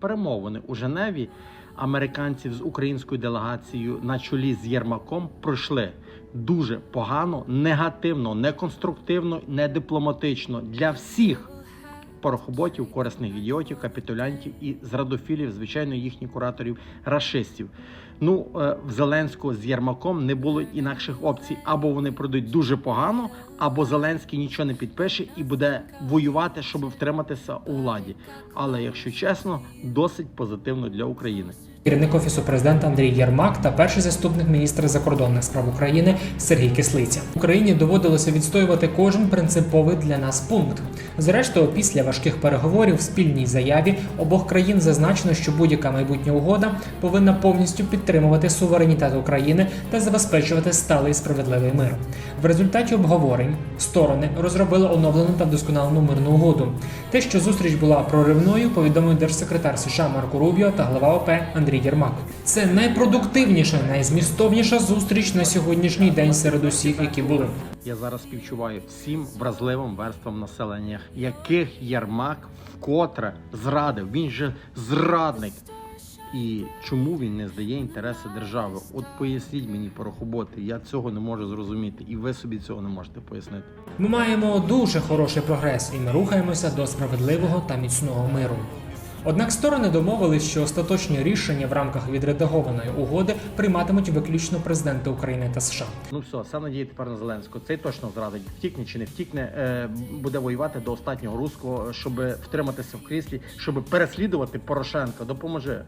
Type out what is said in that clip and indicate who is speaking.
Speaker 1: перемовини у Женеві. Американців з українською делегацією на чолі з Єрмаком пройшли дуже погано, негативно, неконструктивно, недипломатично для всіх порохоботів, корисних ідіотів, капітулянтів і зрадофілів, звичайно, їхніх кураторів, рашистів. Ну, е, в Зеленського з Єрмаком не було інакших опцій. Або вони пройдуть дуже погано, або Зеленський нічого не підпише і буде воювати, щоб втриматися у владі. Але якщо чесно, досить позитивно для України.
Speaker 2: Керівник офісу президента Андрій Єрмак та перший заступник міністра закордонних справ України Сергій Кислиця. Україні доводилося відстоювати кожен принциповий для нас пункт. Зрештою, після важких переговорів в спільній заяві обох країн зазначено, що будь-яка майбутня угода повинна повністю підтримувати суверенітет України та забезпечувати сталий і справедливий мир. В результаті обговорень сторони розробили оновлену та вдосконалену мирну угоду. Те, що зустріч була проривною, повідомив держсекретар США Марко Рубіо та глава ОП Андрій Єрмак. Це найпродуктивніша, найзмістовніша зустріч на сьогоднішній день серед усіх, які були.
Speaker 1: Я зараз співчуваю всім вразливим верствам населення, яких Єрмак вкотре зрадив. Він же зрадник. І чому він не здає інтереси держави? От поясніть мені, порохоботи, я цього не можу зрозуміти, і ви собі цього не можете пояснити.
Speaker 2: Ми маємо дуже хороший прогрес, і ми рухаємося до справедливого та міцного миру. Однак сторони домовились, що остаточні рішення в рамках відредагованої угоди прийматимуть виключно президенти України та США.
Speaker 1: Ну все, все надії тепер на Зеленського. Цей точно зрадить. Втікне чи не втікне, е, буде воювати до останнього руського, щоб втриматися в кріслі, щоб переслідувати Порошенка. Допоможи.